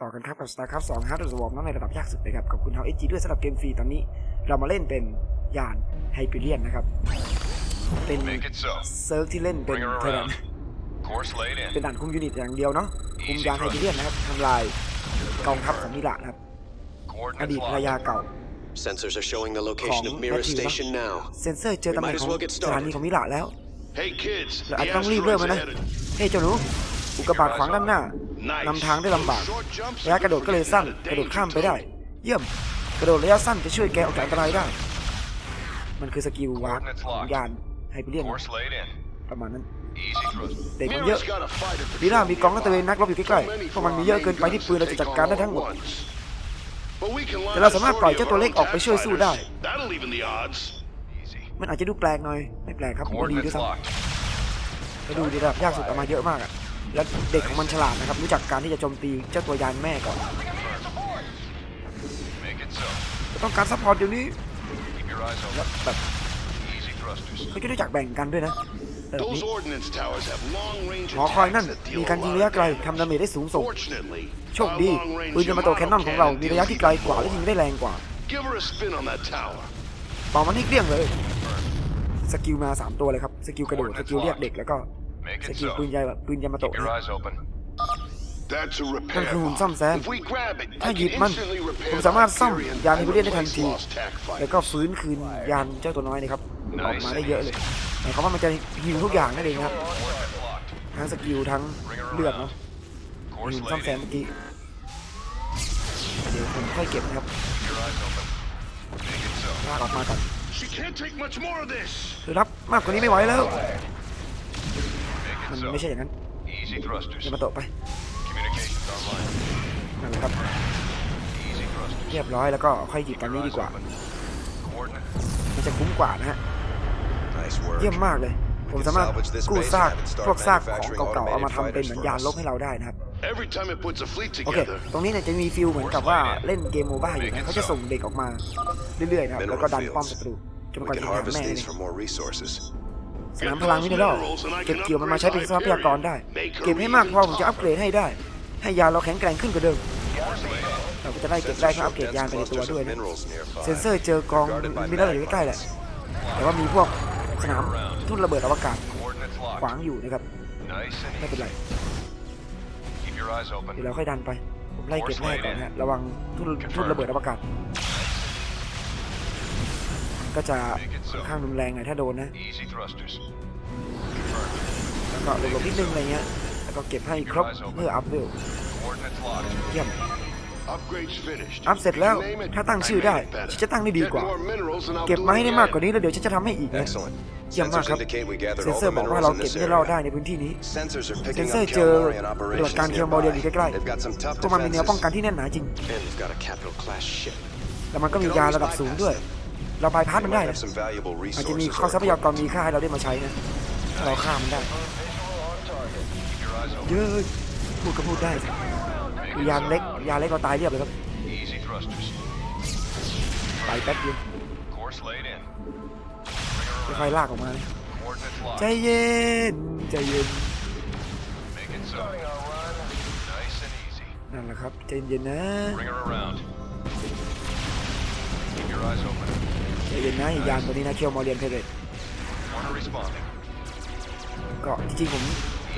ต่อกันครับกับ StarCraft 2 Hard to Warm ในระดับยากสุดนะครับขอบคุณทาง SG ด้วยสำหรับเกมฟรีตอนนี้ เรามาเล่นเป็นยานไฮเปเรียนนะครับ เป็น Make it so. เซิร์ฟที่เล่นเป็น Bring her เทอร์ around. Course laid เป็น in. ด่านคุมยูนิตอย่างเดียวเนาะคุมยานไฮเปเรียนนะครับทำลายกองทัพของมิระนะครับอดีต Coordinates ภรรยา locked. เก่า Sensors are showing the location of ของ Mirror Matthew นะ Station now. เซนเซอร์เจอตำแหน่งของ We might as well get ส started ถานีของมิระแล้ว Hey kids, เราอาจ the จะต้องรีบเริ่ม asteroid's แล้วนะ ahead. เฮ้ยเจ้าหนู อุกกาบาตขวางด้านหน้า Nice. นำทางได้ลำบาก Short jumps ระยะกระโดดก็เลยสั้น forget กระโดด the ข้ามไป danger ได้ zone. เยี่ยม กระโดดระยะสั้นจะช่วยแกออกจากอันตรายได้ มันคือสกิลวาร์ปของยานไฮเปเรียน Course laid in. ประมาณนั้น Easy thrust. เด็กมันเยอะ Mirror's got a fighter มีร่า patrol มีกองนักตระเวนนักรบอยู่ใกล้ๆพวกมันมีเยอะเกินไปที่ปืนเราจะจัดการได้ทั้งหมด But we can แต่เราสามารถปล่อยเจ้าตัวเล็กออกไปช่วยสู้ได้ That'll even the odds. Easy. มันอาจจะดูแปลกหน่อย ไม่แปลกครับมันก็ดีด้วย Coordinates ซ้ locked. ำไปดูดีระดับยากสุดเอามาเยอะมากอะ แล้วเด็กของมันฉลาดนะครับ รู้จักการที่จะโจมตีเจ้าตัวยานแม่ก่อน Make it so. ต้องการซัพพอร์ตเดี๋ยวนี้ Keep your eyes แล้ว open. แบบ Easy thrusters. เขาจะรู้จักแบ่งกันด้วยนะระดับ Those นี้ ordnance towers have long range หอคอยนั่น attacks that deal มี a การยิง lot ระยะ of ไกล damage. ทำดาเมจได้สูงส่ง Fortunately, โชค our ดี long-range ปืนยามาโตแคนนอนของเรา มีระยะที่ไกลกว่าและยิงได้แรงกว่า Give her a spin on that tower. เป่ามันให้เกลี้ยงเลย สกิลมา 3 ตัวเลยครับ สกิลกระโดด สกิลเรียกเด็กแล้วก็ Make ส it กิล so. ปืนยาปืนยามาโตะ Keep your นะ eyes open. That's a นั่น repair คือหุ่น pod. ซ่อมแซม If we grab it, ถ้า I หยิบ can มัน instantly ผม repair สามารถ the ซ่อม Hyperion ยาน and ฮิเบเรียนได้ทัน replace ที lost TAC แล้ว fighters. ก็ฟื้นคืนยานเจ้าตัวน้อยนะครับออกมาได้เยอะเลยหมายความว่ามันจะฮิวทุกอย่างนั่นเองครับ Coordinates locked. ทั้งสกิลทั้ง Bring her เลือด around. เนาะ Course หุ่นซ่อม laid แซม in. เมื่อกี้เดี๋ยวผมค่อยเก็บนะครับ Keep your eyes open. Make it so. ลากออกมาก่อน She can't take much more of this. เธอรับมากกว่านี้ไม่ไหวแล้ว Make มัน it ไม่ใช่ so. อย่างนั้น Easy thrusters. ยามาโตะไป Communications online. นั่นแหละครับ Easy thrusters. เรียบร้อยแล้วก็ค่อยหยิบตอน Keep นี้ your ดี eyes กว่า open. Coordinates. มันจะคุ้มกว่านะฮะ Nice work. เยี่ยมมากเลย ผมสามารถกู้ซากพวกซากของเก่าๆเอามาทำเป็นเหมือนยานลบให้เราได้นะครับ Every time it puts a fleet โอเค together, ตรงนี้เนี่ยจะมีฟิลเหมือนกับว่าเล่นเกมโมบ้าอยู่นะเขาจะส่งเด็กออกมาเรื่อยๆนะครับแล้วก็ดันป้อมศัตรูจน We กว่า can จะหา harvest แม่ these เลย for more resources. สนามพลังมิเนอรัลเก็บเกี่ยวมันมาใช้เป็นทรัพยากรได้ เก็บให้มากพอผมจะอัปเกรดให้ได้ ให้ยานเราแข็งแกร่งขึ้นกว่าเดิมเราก็จะได้เก็บได้ Sensors เพื่ออัป show เกรด dense ยานไปในตัว clusters ด้วย of นะ minerals nearby. เซนเซอร์เจอกองมิเนอรัลอยู่ใกล้ๆแหละแต่ว่ามีพวกสนามทุ่นระเบิดอวกาศ Coordinates ขวาง locked. อยู่นะครับ Nice and ไม่เป็น easy. ไร Keep your eyes เดี๋ยว open. เราค่อยดันไปผมไล่เก็บแม่ก่อนนะฮะระวังทุ่นทุ่นระเบิดอวกาศ ก็จะค่อนข้างรุนแรงหน่อยถ้าโดนนะ Easy thrusters. แล้วก็หลบๆนิดนึงอะไรเงี้ย แล้วก็เก็บให้ครบเพื่ออัพเวล Coordinates locked. เยี่ยม upgrade's finished. อัพเสร็จแล้ว You name it, ถ้าตั้ง I ชื่อ made ได้ it better. ฉันจะตั้งได้ดี Get กว่า more minerals and I'll เก็บ do มาให้ it ได้มาก again. กว่านี้แล้วเดี๋ยวฉันจะทำให้อีกนะ Excellent. เยี่ยมมาก Sensors ครับ indicate we gathered เซน all เซอ the ร์บอกว่าเรา minerals in เก็บ this มิเนอรัล area. ได้ในพื้นที่นี้ Sensors are เซน picking เซอ up ร์เจอ Calmarian ปฏิบัติการ operations เคียวมอเรียนอยู่ nearby. ใกล้ They've got some tough ๆพวกมันมีแนวป้องกัน defenses. ที่แน่นหนาจริง And they've got a capital class ship. แล้วมันก็มียานระดับสูงด้วย เราบายพาส They มันได้ might นะ have some valuable อาจจะมี resources ข้อ or ทรัพยากร equipment. มีค่าให้เราได้มาใช้นะถ้าเราฆ่ามันได้ Keep your eyes open. เยอะพูดก็พูดได้สิ Make ยาน it เล็ก so. ยานเล็กเราตายเรียบเลยครับ Easy thrusters. ไปแป๊บเดียว Course laid in. ค่อยๆลากออกมานะ Coordinates ใจ locked. เย็นใจเย็น Make it so. Nice and easy. นั่นแหละครับใจเย็นนะ ใจเย็นนะยานตัวนี้นะเคียวมอเรียนเพเรต Corner responding. ก็จริงๆผม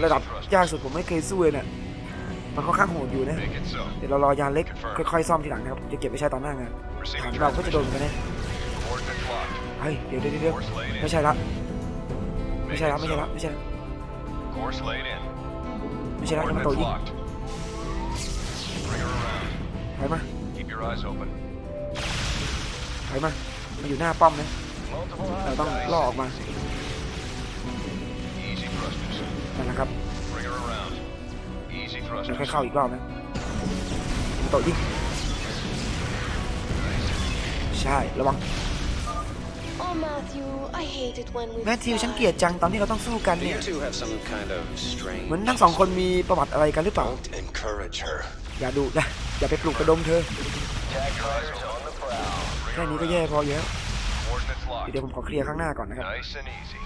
ระดับยากสุดผมไม่เคยสู้เลยเนี่ยมันค่อนข้างโหดอยู่นะ เดี๋ยวเรารอยานเล็กค่อยๆซ่อมทีหลังนะครับจะเก็บไปใช้ตอนหน้างานถามเราก็จะโดนกันแน่เฮ้ยเดี๋ยวเดี๋ยวเดี๋ยวไม่ใช่ละไม่ใช่ละไม่ใช่ละไม่ใช่ละไม่ใช่ละมา Coordinates โตยิงถอยมา Keep your eyes open. ถอยมา มาอยู่หน้าป้อมนะเราต้องล่อออกมา Easy thrusters. นั่นแหละครับ Bring her around. Easy แล้วค่อย thrusters. เข้าอีกรอบนะยามาโตะยิงใช่ระวัง Oh, Matthew, I hate it when we แมทธิวฉันเกลียดจังตอนที่เราต้องสู้กัน Do เนี่ย you two have some kind of strange... เหมือนทั้งสองคนมีประวัติอะไรกันหรือเปล่า Don't encourage her. อย่าดุนะอย่าไปปลุกกระดมเธอ Keep your eyes open. แค่นี้ก็แย่พออยู่แล้ว Coordinates เดี๋ยว locked. ผมขอเคลียร์ข้างหน้าก่อนนะครับ Nice and easy.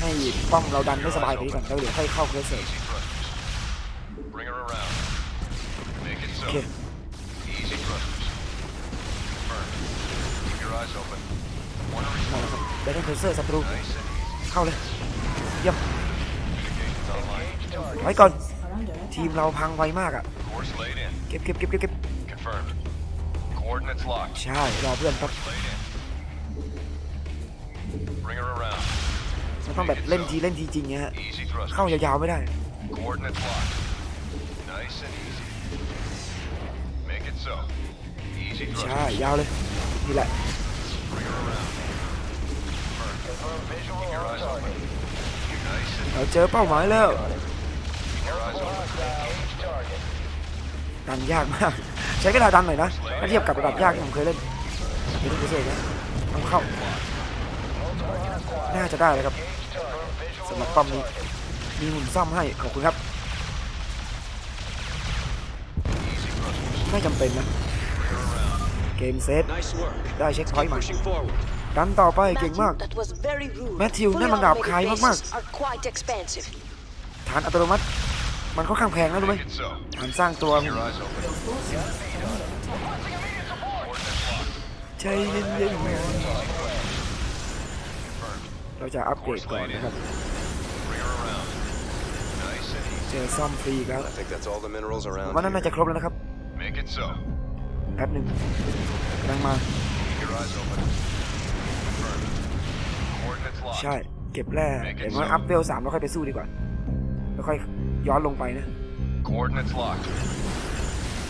ให้ป้อมเราดันได้สบายกว่านี้ก่อนแล้วเดี๋ยวค่อยเข้าเคสเสริม Easy thrusters. Bring her around. Make it so. so. Okay. Easy thrusters. Confirmed. Keep your eyes open. One นั่นแหละครับได้เล่นเพอร์เซอร์ศัตรู Nice and easy. เข้าเลยเยี่ยม Communications online. ไว้ก่อน ทีมเราพังไวมากอะ Course laid in. เก็บเก็บเก็บเก็บ Coordinates locked. ใช่รอเพื่อนครับ Laid in. Bring her around. มันต้องแบบเล่นทีเล่นทีจริงเงี้ยฮะ Easy thrusters. เข้ายาวๆไม่ได้ Coordinates locked. Nice and easy. Make it so. Easy ใช่ thrusters. ยาวเลยนี่แหละ Bring her around. Confirmed. Keep your eyes open. Nice and เราเจอเป้าหมายแล้ว keep your eyes open. ดันยากมาก ใช้เวลาดันหน่อยนะถ้าเทียบกับระดับยากที่ผมเคยเล่นไม่ต้องไปเสียนะต้องเข้า น่าจะได้เลยครับสำหรับป้อมนี้มีหุ่นซ่อมให้ขอบคุณครับไม่จำเป็นนะเกมเซต Nice work. ได้เช็คพอยต์ใหม่ Pushing forward. ดันต่อไปเก่งมาก Matthew, that was very rude. Matthew, Fully นั่นมันดาบ automated คายมากๆ bases are quite expensive. ฐานอัตโนมัติ มันค่อนข้างแพงนะรู้ไหม Make it so. ฐานสร้างตัว Your eyes open. ใจเย็นๆเราจะอัปเกรดก่อนนะครับ Bring her around. Nice and easy. เจอซ่อมฟรีครับ I think that's all the minerals around วันนั้นน่า here. จะครบแล้วนะครับ Make it so. แป๊บหนึ่งกำลังมา Keep your eyes open. Confirmed. Coordinates locked. ใช่ เก็บแร่เดี๋ยวว่าอัพเวลสามแล้วค่อยไปสู้ดีกว่าแล้วค่อย ย้อนลงไปนะ Coordinates locked.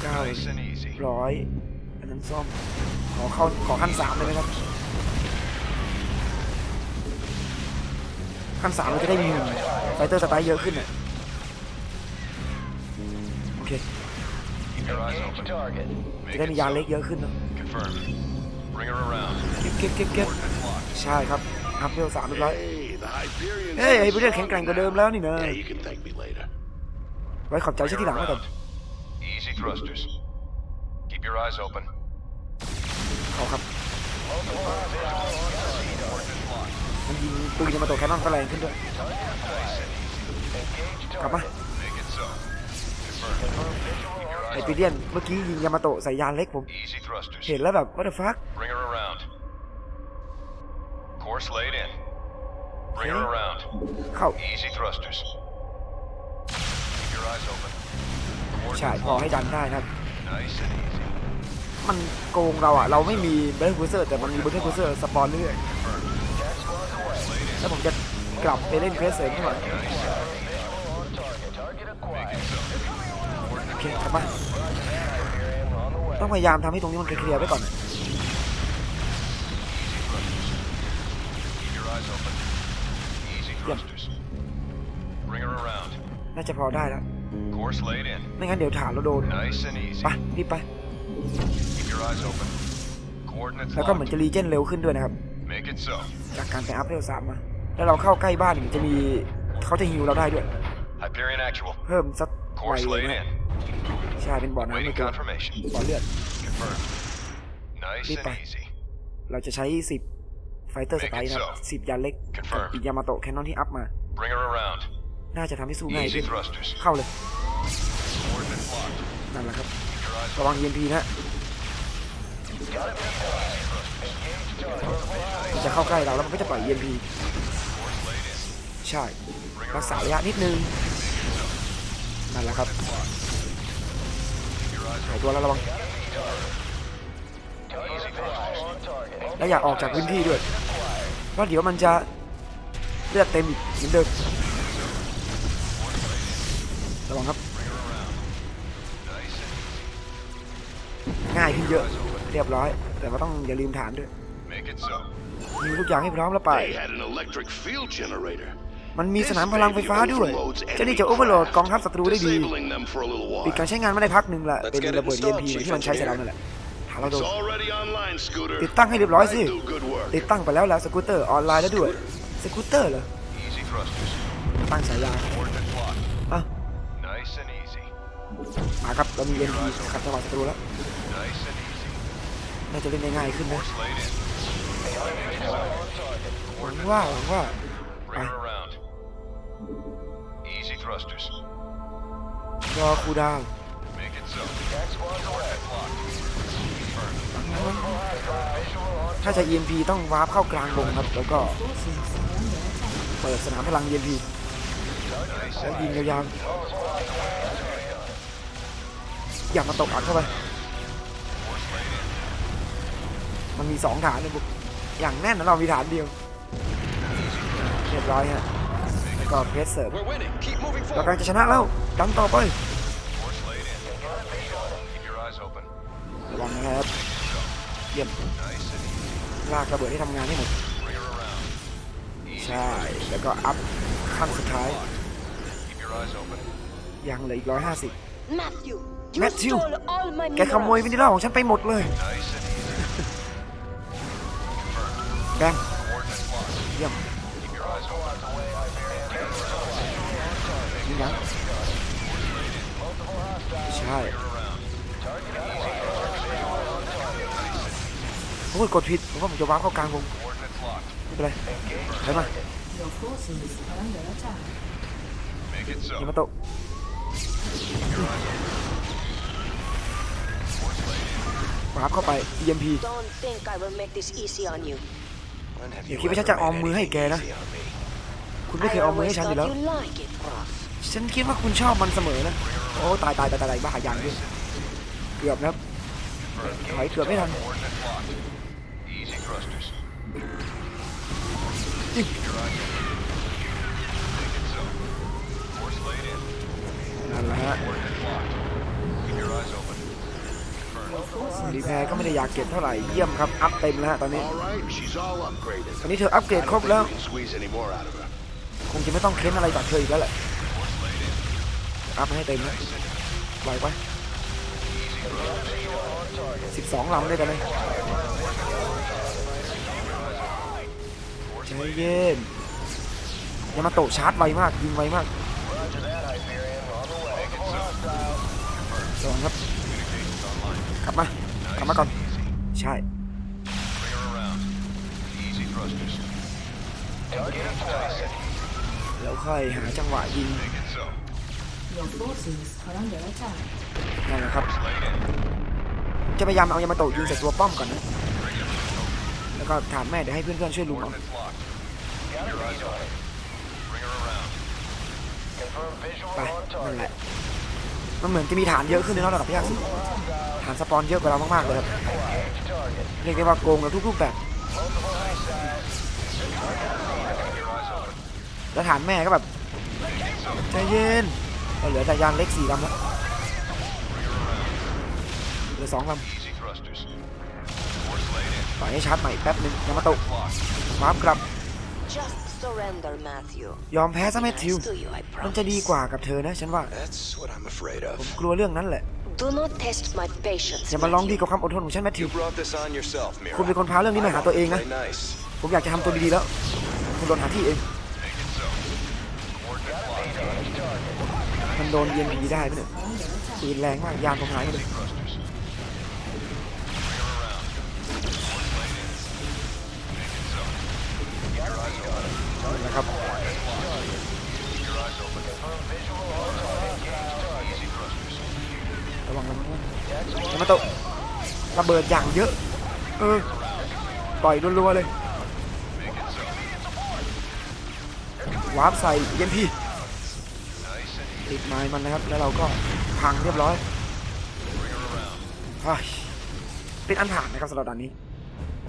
เก้า Nice and easy. ร้อยอันนั้นซ่อม ขอเข้าขอขั้นสามเลยนะครับ ขั้นสามเราจะได้มีไฟเตอร์สไตล์เยอะขึ้นน่ะโอเค Keep your eyes open. จะ Make ได้ it มียาน so. เล็กเยอะขึ้นเนอะ Confirmed. Bring her around. เก็บเก็บเก็บเก็บ Coordinates locked. ใช่ครับอัพเวลสามเรียบร้อย Hey, the Hyperion. เฮ้ยไอ้เรื่องแข็งแกร่งกว่าเดิมแล้วนี่นะ ไว้ขอบใจ Bring ช่วย her ทีหลังแล้วกัน around. Easy thrusters. Keep your eyes open. ขอครับ Coordinates locked. มันยิงปืนยามาโตะแคนนอนก็แรงขึ้นด้วย กลับมา Make it so. Confirmed. Keep your ไอ eyes ปี open. เดียนเมื่อกี้ยิงยามาโตะใส่ยานเล็กผม Easy thrusters. เห็นแล้วแบบ what the fuck Bring her around. Course laid in. Bring her Okay. around. เข้า Easy thrusters. ใช่พอให้ดันได้นะครับ Nice and easy. มันโกงเราอะเราไม่มีเบลคูเซอร์แต่มันมีเบลคูเซอร์สปอนเรื่อยๆแล้วผมจะกลับไปเล่นเพรสเซอร์ข้างหลังโอเคกลับมาต้องพยายามทำให้ตรงนี้มันเคลียร์ๆไว้ก่อน Keep your eyes open. น่าจะพอได้แล้ว Course laid in. ไม่งั้นเดี๋ยวฐานเราโดน Nice and easy. ไปรีบไป Keep your eyes open. Coordinates แล้วก็เหมือน locked. จะรีเจนเร็วขึ้นด้วยนะครับ Make it so. จากการไปอัพเวลสามมา แล้วเราเข้าใกล้บ้านมันจะมีเขาจะฮิวเราได้ด้วย Hyperion actual. เพิ่มสักไว Course เลย laid นะ in. ใช่เป็นบ่อน้ำ Waiting ไม่เกิน confirmation. บ่อเลือด Confirmed. Nice Đi and pa. easy. เราจะใช้สิบไฟเตอร์ส Make ไต it ล์นะครับ so. สิบยานเล็ก Confirm. อีกยามาโตะแคนนอนที่อัพมา Bring her around. น่าจะทำให้สู้ง่าย Easy ขึ้น thrusters. เข้าเลย Coordinates locked. นั่นแหละครับ Keep your eyes ระวัง EMP นะจะเข้าใกล้เราแล้วมันก็จะปล่อย EMP Course laid in. ใช่ Bring her รักษา around. ระยะนิดนึงนั่นแหละครับ Keep your eyes หาย open. ตัวแล้วระวัง Easy thrusters. และอย่าออกจากพื้นที่ด้วยเพราะเดี๋ยวมันจะเลือดเต็มอีกเหมือนเดิม ระวังครับ Nice and ง่ายขึ้นเยอะ เรียบร้อย แต่ว่าต้องอย่าลืมฐานด้วย make it so. มีทุกอย่างให้พร้อมแล้วไป They had an electric field generator. มันมีสนามพลังไฟฟ้าด้วย เจะนี่จะโอเวอร์โหลดกองทัพศัตรูได้ดี Disabling them for a little ปิดการ while. ใช้งานไม่ได้พักหนึ่งละ Let's เป็น get it ระเบิด installed, EMP เหมือน Chief ที่มันใช้ใส่เรานั่นแหละถามเราโด It's น already online, Scooter. ติดตั้งให้เรียบร้อยสิ I do good work. ติดตั้งไปแล้วแล้วสกูตเตอร์ออนไลน์แล้วด้วย สกูตเตอร์เหรอ Easy thrusters. ตั้งฉายา Coordinates มาครับเรามีเอ็นดีครับจังหวะจะรูแล้วน่าจะเล่นง่ายขึ้นนะหวังว่าหวังว่าไปรอคูดาวถ้าจะ EMP ต้องวาร์ปเข้ากลางวงครับ แล้วก็เปิดสนามพลัง EMP แล้วยิงยาว อย่ามาตกอัดเข้าไป มันมีสองฐานเลยบุกอย่างแน่นนะเรามีฐานเดียวเรียบร้อยฮะแล้วก็เพรสเซิร์ฟ We're winning. Keep moving เรา forward. กำลังจะชนะแล้วดันต่อไป Force laid in. Keep your eyes open. ระวังนะครับเยี่ยม Nice and easy. ลากระเบิดให้ทำงานให้หมด Bring her around. Easy. ใช่แล้วก็อัพขั้นสุดท้าย Keep your eyes open. ยังเหลืออีกร้อยห้าสิบ Matthew, you Matthew, stole all my แกขโมยวิ minerals. นิลาของฉันไปหมดเลย Nice and easy. แบง Coordinates locked. เยี่ยม Keep your eyes open. ยิงยังใช่ Bring her around. โอ้ยกดผิดผมว่าผมจะวางเข้ากลางวง Coordinates locked. ไม่เป็นไรถอยมา Your forces are under attack. Make it ยิง so. มาโตาร์ปเข้าไป EMP Don't think I will make this easy on you. When have อย่า you คิดว่าฉัน ever จะออม made มือให้ anything แกนะ easy on me? คุณไม่ I เคยออมมือให้ always ฉันอยู่ thought แล้ว you like it, Ross. ฉันคิดว่าคุณชอบมันเสมอนะ โอ้ตายตายตายตายบ้าอย่างด้วยเกือบนะครับถอยเกือบไม่ทัน Coordinates locked. Easy thrusters. ยิง รีแพร์ก็ไม่ได้อยากเก็บเท่าไหร่เยี่ยมครับ อัพเต็มแล้วฮะตอนนี้ All right, she's all upgraded. ตอนนี้เธออัปเกรด I ครบ don't แล้ว think we can squeeze any more out of her. คงจะไม่ต้องเค้นอะไรจากเธออีกแล้วแหละ Force laid in. อัพให้เต็มนะปล่อยไปสิบสองลำด้วยกันเลยใจเย็นยามาโตะชาร์จไวมาก ยิงไวมากระวังครับ กลับมาก ลับมาก่อน ใช่ Bring her around. Easy thrusters. แล้วค่อยหาจังหวะยิง Make it so. Your forces are under attack. นั่นแหละครับ Laid in. ผมจะพยายามเอายามาโตะยิงใส่ตัวป้อมก่อนนะ แล้วก็ถามแม่เดี๋ยวให้เพื่อนๆช่วยลุมเอา Coordinates locked. Keep your eyes open. Bring her around. ไปนั่นแหละ มันเหมือนจะมีฐานเยอะขึ้นในระดับยากสุดฐานสปอนเยอะกว่าเรามากๆเลยครับเรียกได้ว่าโกงกับทุกรูปแบบ แล้วฐานแม่ก็แบบใจเย็นเราเหลือแต่ยานเล็กสี่ลำแล้วเหลือสองลำปล่อยให้ชาร์จใหม่แป๊บหนึ่งยามาโต้ฟาวาร์ปกลับ surrender, Matthew. ยอมแพ้ซะแมทธิว Nice to you, I มันจะดี promise. กว่ากับเธอนะ ฉันว่า That's what I'm afraid ผม of. กลัวเรื่องนั้นแหละ Do not test my patience. อย่ามาลองดี Matthew. กับความอดทนของฉันแมทธิว You brought this on yourself, Mira. คุณเป็นคนพาเรื่องนี้มาหาตัวเองนะ Play nice. ผมอยากจะทำตัวดีๆแล้ว คุณโดนหาที่เอง Make it so. Coordinates locked. มันโดนเยียนผีได้ไหมเนี่ยปืนแรงมาก ยานตรงไหนเลย นั่นแหละครับ Keep your eyes open. Easy thrusters. ระวังระวังยามาโตะระเบิดอย่างเยอะ เออปล่อยรัวๆเลย Make it so. วาร์ปใส่เย็นพี Nice and easy. ติดไม้มันนะครับ แล้วเราก็พังเรียบร้อย Bring her around. เฮ้ยเป็นอันผ่านนะครับสำหรับด่านนี้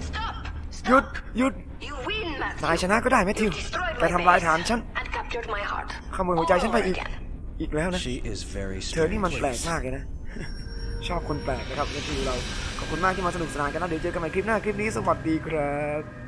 Stop! หยุดหยุด You win, Matthew. นายชนะก็ได้แมทธิว Destroyed แต่ my ทำลาย base ฐานฉัน and captured my heart. ขโมยหัวใจฉันไป All อีก over again. อีกแล้วนะ She is very เธอนี่มัน strange. แปลกมากเลยนะ ชอบคนแปลกนะครับแมทธิวเรา ขอบคุณมากที่มาสนุกสนานกันนะ เดี๋ยวเจอกันใหม่คลิปหน้า คลิปนี้สวัสดีครับ